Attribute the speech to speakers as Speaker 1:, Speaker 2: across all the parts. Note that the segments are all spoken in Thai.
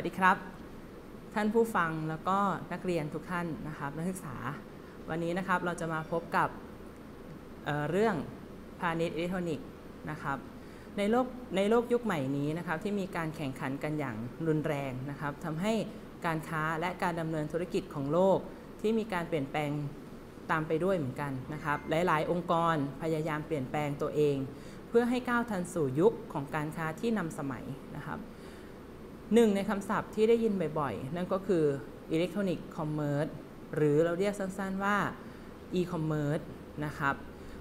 Speaker 1: วัสดีครับ ท่านผู้ฟังแล้วก็นักเรียนทุกท่านนะครับนักศึกษา วันนี้นะครับเราจะมาพบกับเเรื่องพาณิชย์อิเล็กทรอนิกส์นะครับในโลกในโลกยุคใหม่นี้นะครับที่มีการแข่งขันกันอย่างรุนแรงนะครับทำให้การค้าและการดำเนินธุรกิจของโลก ที่มีการเปลี่ยนแปลงตามไปด้วยเหมือนกันนะครับหลาย ๆ องค์กรพยายามเปลี่ยนแปลงตัวเอง เพื่อให้ก้าวทันสู่ยุคของการค้าที่นำสมัยนะครับ หนึ่งในคำศัพท์ที่ได้ยินบ่อยๆ นั่นก็คืออิเล็กทรอนิกส์คอมเมอร์สหรือเราเรียกสั้นๆว่าอีคอมเมิร์ซนะครับ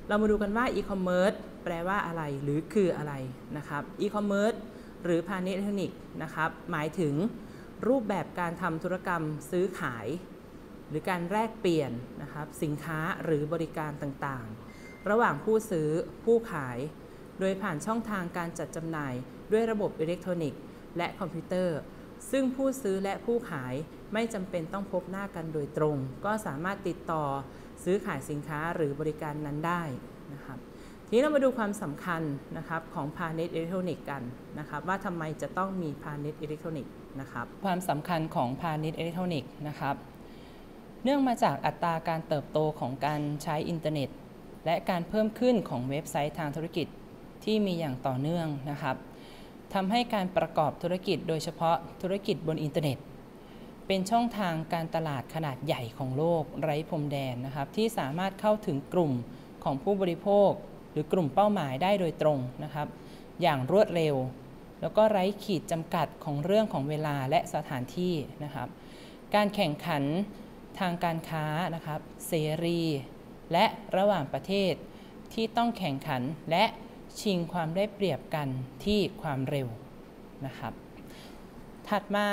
Speaker 1: เรามาดูกันว่าอีคอมเมิร์ซแปลว่าอะไรหรือคืออะไรนะครับอีคอมเมิร์ซหรือพาณิชย์อิเล็กทรอนิกส์นะครับหมายถึงรูปแบบการทำธุรกรรมซื้อขาย หรือการแลกเปลี่ยนนะครับสินค้าหรือบริการต่างๆ ระหว่างผู้ซื้อผู้ขาย โดยผ่านช่องทางการจัดจำหน่ายด้วยระบบอิเล็กทรอนิกส์ และคอมพิวเตอร์ ซึ่งผู้ซื้อและผู้ขายไม่จำเป็นต้องพบหน้ากันโดยตรง ก็สามารถติดต่อซื้อขายสินค้าหรือบริการนั้นได้นะครับทีนี้เรามาดูความสำคัญนะครับของพาณิชย์อิเล็กทรอนิกส์กันนะครับว่าทำไมจะต้องมีพาณิชย์อิเล็กทรอนิกส์นะครับความสำคัญของพาณิชย์อิเล็กทรอนิกส์นะครับเนื่องมาจากอัตราการเติบโตของการใช้อินเทอร์เน็ต และการเพิ่มขึ้นของเว็บไซต์ทางธุรกิจที่มีอย่างต่อเนื่องนะครับ ทำให้การประกอบธุรกิจโดยเฉพาะธุรกิจบนอินเทอร์เน็ต เป็นช่องทางการตลาดขนาดใหญ่ของโลกไร้พรมแดนนะครับที่สามารถเข้าถึงกลุ่มของผู้บริโภค หรือกลุ่มเป้าหมายได้โดยตรงนะครับ อย่างรวดเร็ว แล้วก็ไร้ขีดจำกัดของเรื่องของเวลาและสถานที่นะครับ การแข่งขันทางการค้านะครับเสรี และระหว่างประเทศที่ต้องแข่งขันและ ชิงความได้เปรียบกันที่ความเร็วนะครับ ถัดมา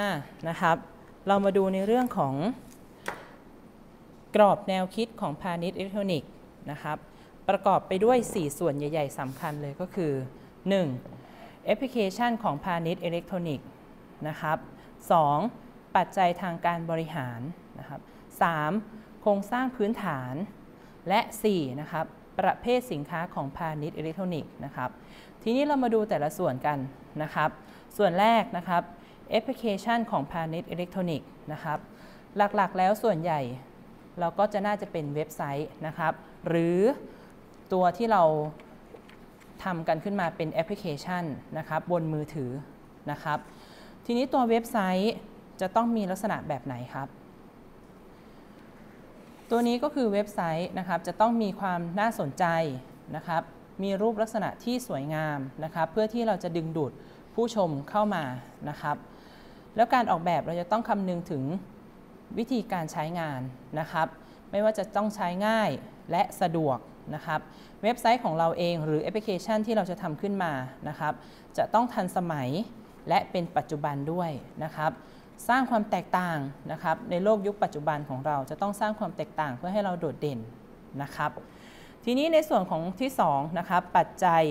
Speaker 1: นะครับ เรามาดูในเรื่องของกรอบแนวคิดของพาณิชย์อิเล็กทรอนิกส์นะครับ ประกอบไปด้วย 4 ส่วนใหญ่ ๆสำคัญเลยก็คือ 1. แอปพลิเคชันของพาณิชย์อิเล็กทรอนิกส์นะครับ 2. ปัจจัยทางการบริหารนะครับ 3. โครงสร้างพื้นฐานและ 4. นะครับ ประเภทสินค้าของพาณิชย์อิเล็กทรอนิกส์นะครับ ทีนี้เรามาดูแต่ละส่วนกันนะครับ ส่วนแรกนะครับแอปพลิเคชันของพาณิชย์อิเล็กทรอนิกส์นะครับ หลักๆแล้วส่วนใหญ่ เราก็จะน่าจะเป็นเว็บไซต์นะครับ หรือตัวที่เราทำกันขึ้นมาเป็นแอปพลิเคชันนะครับ บนมือถือนะครับ ทีนี้ตัวเว็บไซต์จะต้องมีลักษณะแบบไหนครับ ตัวนี้ก็คือเว็บไซต์นะครับจะต้องมีความน่าสนใจนะครับ มีรูปลักษณะที่สวยงามนะครับ เพื่อที่เราจะดึงดูดผู้ชมเข้ามานะครับ แล้วการออกแบบเราจะต้องคำนึงถึงวิธีการใช้งานนะครับ ไม่ว่าจะต้องใช้ง่ายและสะดวกนะครับ เว็บไซต์ของเราเองหรือแอปพลิเคชันที่เราจะทำขึ้นมานะครับ จะต้องทันสมัยและเป็นปัจจุบันด้วยนะครับ สร้างความแตกต่างนะครับในโลกยุคปัจจุบันของเราจะต้องสร้างความแตกต่างเพื่อให้เราโดดเด่นนะครับ ทีนี้ในส่วนของที่2นะครับปัจจัย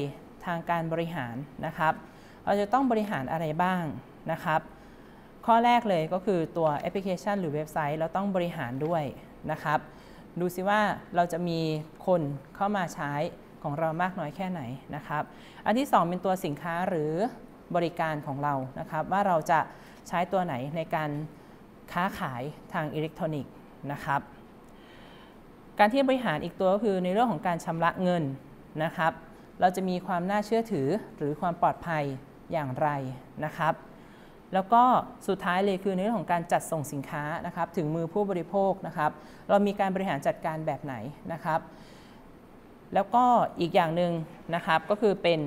Speaker 1: ทางการบริหารนะครับ เราจะต้องบริหารอะไรบ้างนะครับ ข้อแรกเลยก็คือตัวแอปพลิเคชันหรือเว็บไซต์เราต้องบริหารด้วยนะครับ ดูซิว่าเราจะมีคนเข้ามาใช้ของเรามากน้อยแค่ไหนนะครับ อันที่ 2 เป็นตัวสินค้าหรือบริการของเรานะครับ ว่าเราจะ ใช้ตัวไหนในการค้าขายทางอิเล็กทรอนิกส์นะครับ การที่บริหารอีกตัวก็คือในเรื่องของการชำระเงินนะครับ เราจะมีความน่าเชื่อถือหรือความปลอดภัยอย่างไรนะครับ แล้วก็สุดท้ายเลยคือในเรื่องของการจัดส่งสินค้านะครับถึงมือผู้บริโภคนะครับ เรามีการบริหารจัดการแบบไหนนะครับ แล้วก็อีกอย่างหนึ่งนะครับก็คือเป็น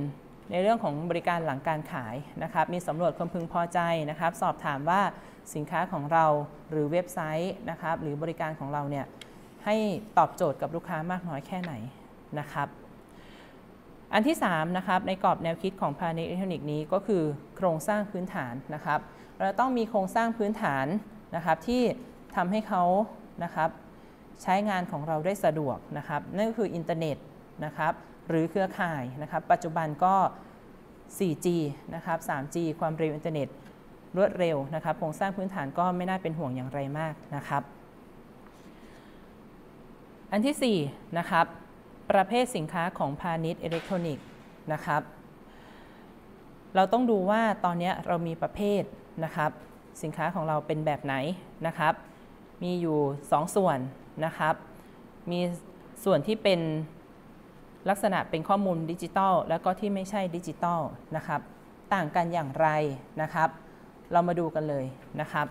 Speaker 1: ในเรื่องของบริการหลังการขายนะครับ มีสำรวจความพึงพอใจนะครับ สอบถามว่าสินค้าของเราหรือเว็บไซต์นะครับ หรือบริการของเราเนี่ยให้ตอบโจทย์กับลูกค้ามากน้อยแค่ไหนนะครับ อันที่3นะครับในกรอบแนวคิดของพาณิชย์อิเล็กทรอนิกส์นี้ก็คือโครงสร้างพื้นฐานนะครับ เราต้องมีโครงสร้างพื้นฐานนะครับที่ทำให้เขานะครับใช้งานของเราได้สะดวกนะครับนั่นก็คืออินเทอร์เน็ตนะครับ หรือเครือข่ายนะครับ ปัจจุบันก็ 4G นะครับ 3G ความเร็วอินเทอร์เน็ตรวดเร็วนะครับ โครงสร้างพื้นฐานก็ไม่น่าเป็นห่วงอย่างไรมากนะครับ อันที่4นะครับ ประเภทสินค้าของพาณิชย์อิเล็กทรอนิกส์นะครับ เราต้องดูว่าตอนนี้เรามีประเภทนะครับ สินค้าของเราเป็นแบบไหนนะครับ มีอยู่ 2 ส่วนนะครับ มีส่วนที่เป็น ลักษณะเป็นข้อมูลดิจิตอลแล้วก็ที่ไม่ใช่ดิจิตอลนะครับ ต่างกันอย่างไรนะครับ เรามาดูกันเลยนะครับ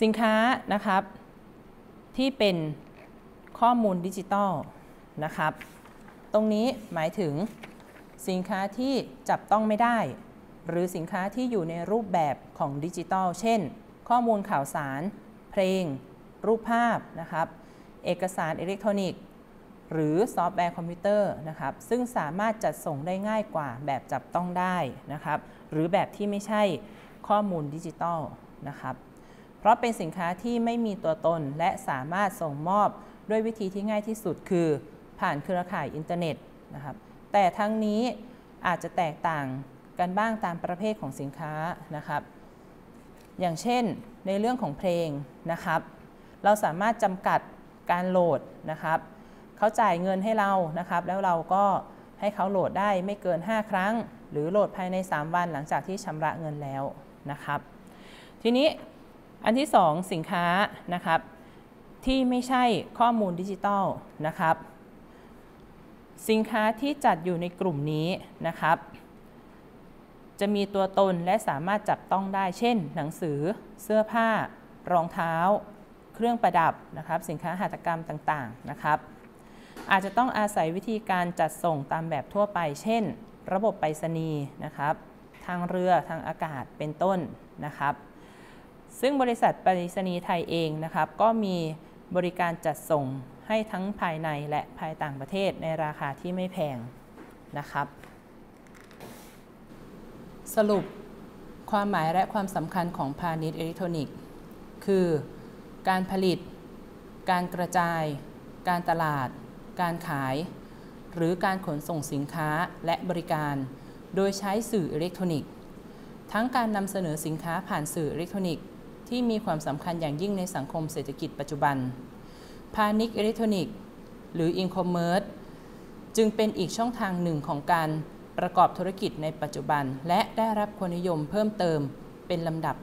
Speaker 1: สินค้านะครับ ที่เป็นข้อมูลดิจิตอลนะครับ ตรงนี้หมายถึงสินค้าที่จับต้องไม่ได้ หรือสินค้าที่อยู่ในรูปแบบของดิจิตอลเช่น ข้อมูลข่าวสาร เพลง รูปภาพนะครับ เอกสารอิเล็กทรอนิกส์ หรือซอฟต์แวร์คอมพิวเตอร์นะครับซึ่งสามารถจัดส่งได้ง่ายกว่าแบบจับต้องได้นะครับหรือแบบที่ไม่ใช่ข้อมูลดิจิตอลนะครับเพราะเป็นสินค้าที่ไม่มีตัวตนและสามารถส่งมอบด้วยวิธีที่ง่ายที่สุดคือ ผ่านเครือข่ายอินเทอร์เน็ตนะครับแต่ทั้งนี้อาจจะแตกต่างกันบ้างตามประเภทของสินค้านะครับอย่างเช่นในเรื่องของเพลงนะครับ เราสามารถจำกัดการโหลดนะครับ เขาจ่ายเงินให้เรานะครับ แล้วเราก็ให้เขาโหลดได้ไม่เกิน 5 ครั้ง หรือโหลดภายใน 3 วันหลังจากที่ชำระเงินแล้วนะครับ ทีนี้อันที่ 2 สินค้านะครับที่ไม่ใช่ข้อมูลดิจิตอลนะครับ สินค้าที่จัดอยู่ในกลุ่มนี้นะครับ จะมีตัวตนและสามารถจับต้องได้ เช่น หนังสือ เสื้อผ้า รองเท้า เครื่องประดับนะครับ สินค้าหัตถกรรมต่างๆนะครับ อาจจะต้องอาศัยวิธีการจัดส่งตามแบบทั่วไป เช่น ระบบไปรษณีย์นะครับ ทางเรือทางอากาศเป็นต้นนะครับ ซึ่งบริษัทไปรษณีย์ไทยเองนะครับ ก็มีบริการจัดส่งให้ทั้งภายในและภายต่างประเทศในราคาที่ไม่แพงนะครับ สรุปความหมายและความสำคัญของพาณิชย์อิเล็กทรอนิกส์ คือ การผลิต การกระจาย การตลาด การขาย หรือการขนส่งสินค้าและบริการ โดยใช้สื่ออิเล็กทรอนิกส์ ทั้งการนำเสนอสินค้าผ่านสื่ออิเล็กทรอนิกส์ที่มีความสำคัญอย่างยิ่งในสังคมเศรษฐกิจปัจจุบัน พาณิชย์อิเล็กทรอนิกส์ หรืออินคอมเมิร์ซจึงเป็นอีกช่องทางหนึ่งของการประกอบธุรกิจในปัจจุบัน และได้รับความนิยมเพิ่มเติมเป็นลำดับ